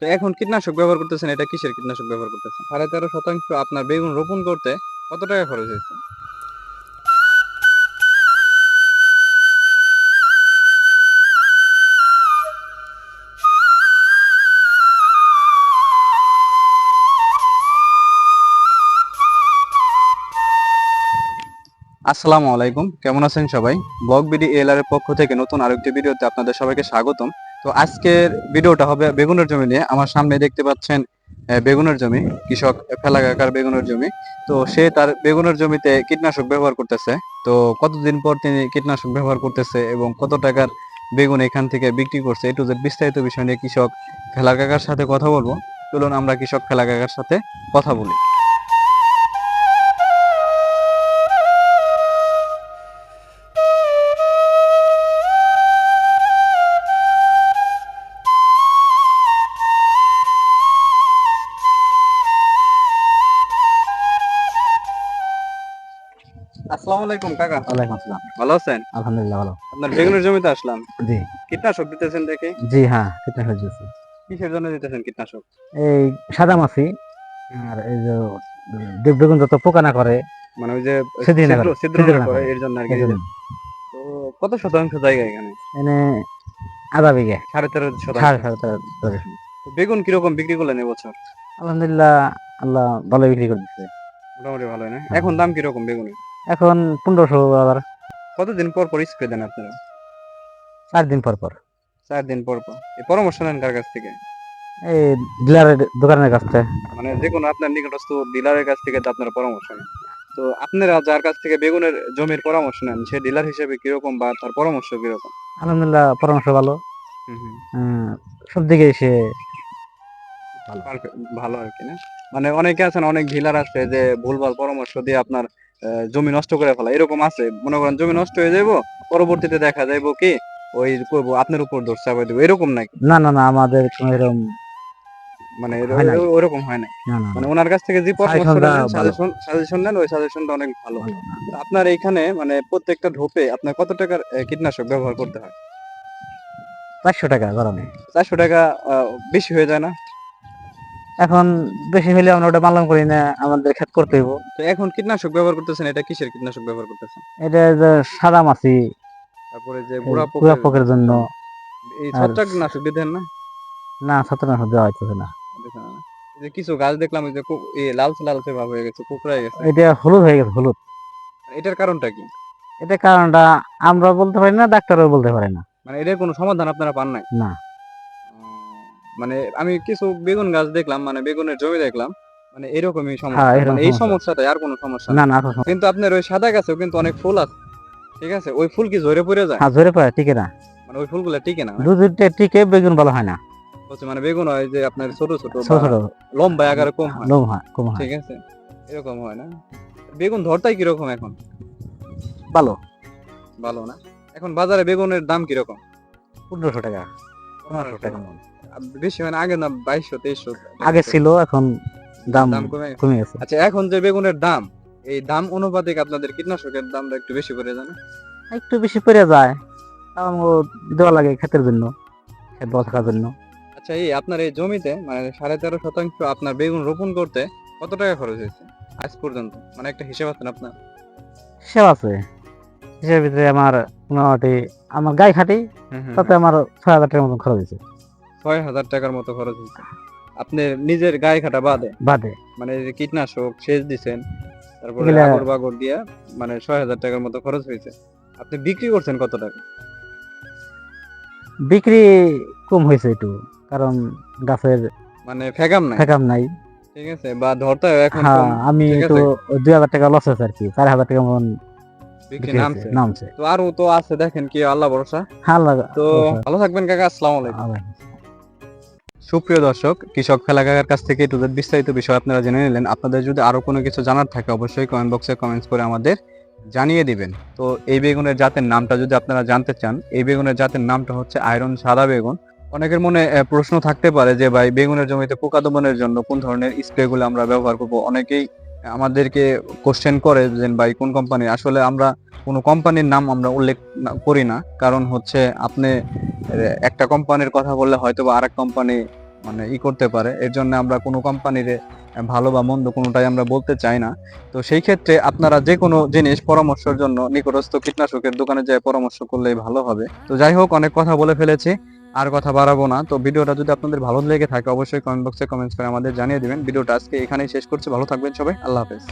তো এখন কীটনাশক ব্যবহার করতেছেন, এটা কিসের কীটনাশক ব্যবহার করতেছেন? সাড়ে তেরো শতাংশ আপনার বেগুন রোপণ করতে কত টাকা খরচ হয়েছে? আসসালামু আলাইকুম, কেমন আছেন সবাই? ব্লগ বিডি এর পক্ষ থেকে নতুন আরেকটি ভিডিওতে আপনাদের সবাইকে স্বাগতম। তো আজকের ভিডিওটা হবে বেগুনের জমি নিয়ে। আমার সামনে দেখতে পাচ্ছেন বেগুনের জমি, কৃষক ফেলাকাকার বেগুনের জমি। তো সে তার বেগুনের জমিতে কীটনাশক ব্যবহার করতেছে। তো কতদিন পর তিনি কীটনাশক ব্যবহার করতেছে এবং কত টাকার বেগুন এখান থেকে বিক্রি করছে? এটু যে বিস্তারিত বিষয় নিয়ে কৃষক ফেলাকাকার সাথে কথা বলব। চলুন আমরা কৃষক ফেলাকাকার সাথে কথা বলি। আসসালামু আলাইকুম কাকা। ওয়ালাইকুম আসসালাম। ভালো আছেন? আলহামদুলিল্লাহ ভালো। আপনার বেগুনের জমিতে আসলাম। জি। কীটনাশক দিতেছেন দেখে। জি হ্যাঁ কীটনাশক দিয়েছি। কিসের জন্য দিতেছেন কীটনাশক? এই সাদা মাছি আর এই যে বেগুন যত পোকা না করে মানে ওই যে ছিদ্র না করে, ছিদ্র ছিদ্র না না করে করে। এর জন্য আর কি তো কত শতাংশ জায়গা এখানে? আধা বিঘে। সাড়ে তেরো সাড়ে। বেগুন কীরকম বিক্রি করলেন এবছর? আলহামদুলিল্লাহ আল্লাহ ভালো বিক্রি করে দিচ্ছে মোটামুটি ভালো না। এখন দাম কীরকম বেগুনের? এখন পনেরোশো আবার। কতদিন পর পর স্প্রে দেন আপনারা? চার দিন পর পর। চার দিন পর পর। এই পরামর্শ নেন কার কাছ থেকে? এই ডিলারের দোকানের কাছ থেকে। মানে যে কোনো আপনার নিকটস্থ ডিলারের কাছ থেকে তো আপনারা পরামর্শ নেন। তো আপনারা যার কাছ থেকে বেগুনের জমির পরামর্শ নেন সে ডিলার হিসেবে কীরকম বা তার পরামর্শ কীরকম? আলহামদুলিল্লাহ পরামর্শ ভালো। হুম হুম। সব দিকে সে ভালো। আর কি না? মানে অনেকে আছেন অনেক ডিলার আছে যে ভুলভাল পরামর্শ দিয়ে আপনার জমি নষ্ট করে ফেলা এরকম আছে। মনে করেন জমি নষ্ট হয়ে যাইবো পরবর্তীতে দেখা যাইবো কি ওই করব আপনার উপর দোষ চাপাই দেবো এরকম নাকি? না না না আমাদের এরকম মানে ওরকম হয় না মানে ওনার কাছ থেকে যে। সাজেশন সাজেশন নেন ওই সাজেশনটা অনেক ভালো। আপনার এইখানে মানে প্রত্যেকটা ঢোপে আপনার কত টাকার কীটনাশক ব্যবহার করতে হয়? চারশো টাকা গরমে। চারশো টাকা বেশি হয়ে যায় না? এখন বেশি হলে আমরা ওটা মালন করি না আমাদের ক্ষেত করতে হইব। তো এখন কীটনাশক ব্যবহার করতেছেন? এটা কিসের কীটনাশক ব্যবহার করতেছেন? এটা যে সাদা মাছি। তারপরে যে বুড়া পুরা পোকের জন্য। এই আর- ছত্রাকনাশক দিতেন না? না ছত্রনাশক দেওয়া হইতেছে না। না? এই যে কিছু গাছ দেখলাম যে কু- এই লালচে লালচে ভাব হয়ে গেছে কুকড়ায় গেছে। এটা হলুদ হয়ে গেছে হলুদ। এটার কারণটা কি? এটা কারণটা আমরা বলতে পারি না ডাক্তারও বলতে পারে না। মানে এটার কোনো সমাধান আপনারা পান নাই? না। মানে আমি কিছু বেগুন গাছ দেখলাম মানে বেগুনের জমি দেখলাম মানে এরকমই সমস্যা। হ্যাঁ, মানে এই সমস্যা। সমস্যাটা আর কোনো সমস্যা না। না কিন্তু আপনার ওই সাদা গাছেও কিন্তু অনেক ফুল আছে ঠিক আছে? ওই ফুল কি ঝরে পড়ে যায়? হ্যাঁ জোরে পড়ে টিকে না। মানে ওই ফুলগুলো টিকে না দু দুটো টিকে বেগুন ভালো হয় না। হচ্ছে মানে বেগুন হয় যে আপনার ছোট ছোট ছোট ছোট। লম্বা আকারে কম হয়। লোম হয় কম হয়। ঠিক আছে? এরকম হয় না? বেগুন ধরতাই কীরকম এখন? ভালো। ভালো না? এখন বাজারে বেগুনের দাম কীরকম? পনেরোশো টাকা। পনেরোশো টাকা মন। বেশি হয় না আগে না বাইশশো তেইশশো আগে ছিল এখন দাম দাম কমে গেছে। কমে গেছে। আচ্ছা এখন যে বেগুনের দাম এই দাম অনুপাতিক আপনাদের কীটনাশকের দামটা একটু বেশি করে জানা একটু বেশি পড়ে যায় দেওয়া লাগে ক্ষেতের জন্য ক্ষেত ভালো থাকার জন্য। আচ্ছা এই আপনার এই জমিতে মানে সাড়ে তেরো শতাংশ আপনার বেগুন রোপণ করতে কত টাকা খরচ হয়েছে? আজ পর্যন্ত মানে একটা হিসেব আছেন আপনার? হিসাব আছে। হিসেবের ভিতরে আমার মোটামুটি আমার গায়ে খাটি তাতে আমার ছয় হাজার টাকার মতন খরচ হয়েছে। ছয় হাজার টাকার মতো খরচ হয়েছে। আপনি নিজের গায়ে খাটা বাদে। বাদে। মানে কীটনাশক সেচ দিছেন তারপরে আগর বাগর দিয়া মানে ছয় হাজার টাকার মতো খরচ হয়েছে। আপনি বিক্রি করছেন কত টাকা? বিক্রি কম হয়েছে একটু কারণ গাছের মানে ফেগাম নাই? ফেকাম নাই। ঠিক আছে বা ধরতে এখন হ্যাঁ আমি একটু দুই হাজার টাকা লস হয়েছে আর কি চার হাজার টাকা মতন বিক্রি নামছে। তো আরও তো আছে দেখেন কি আল্লাহ ভরসা। হাল তো ভালো থাকবেন কাকা আসসালামু আলাইকুম। সুপ্রিয় দর্শক কৃষক ফেলা কাকার কাছ থেকে একটু বিস্তারিত বিষয় আপনারা জেনে নিলেন। আপনাদের যদি আরও কোনো কিছু জানার থাকে অবশ্যই কমেন্ট বক্সে কমেন্টস করে আমাদের জানিয়ে দিবেন। তো এই বেগুনের জাতের নামটা যদি আপনারা জানতে চান এই বেগুনের জাতের নামটা হচ্ছে আয়রন সাদা বেগুন। অনেকের মনে প্রশ্ন থাকতে পারে যে ভাই বেগুনের জমিতে পোকা দমনের জন্য কোন ধরনের স্প্রে গুলো আমরা ব্যবহার করব? অনেকেই আমাদেরকে কোশ্চেন করে যে, ভাই, কোন কোম্পানি আসলে আমরা কোনো কোম্পানির নাম আমরা উল্লেখ করি না। কারণ হচ্ছে আপনি একটা কোম্পানির কথা বললে হয়তো বা আরেক কোম্পানি মানে ই করতে পারে। এর জন্য আমরা কোনো কোম্পানিরে ভালো বা মন্দ কোনোটাই আমরা বলতে চাই না। তো সেই ক্ষেত্রে আপনারা যে কোনো জিনিস পরামর্শের জন্য নিকটস্থ কীটনাশকের দোকানে যায় পরামর্শ করলেই ভালো হবে। তো যাই হোক, অনেক কথা বলে ফেলেছি। আর কথা বাড়াবো না। তো ভিডিওটা যদি আপনাদের ভালো লেগে থাকে, অবশ্যই কমেন্ট বক্সে কমেন্টস করে আমাদের জানিয়ে দিবেন। ভিডিওটা আজকে এখানেই শেষ করছি। ভালো থাকবেন সবাই। আল্লাহ হাফেজ।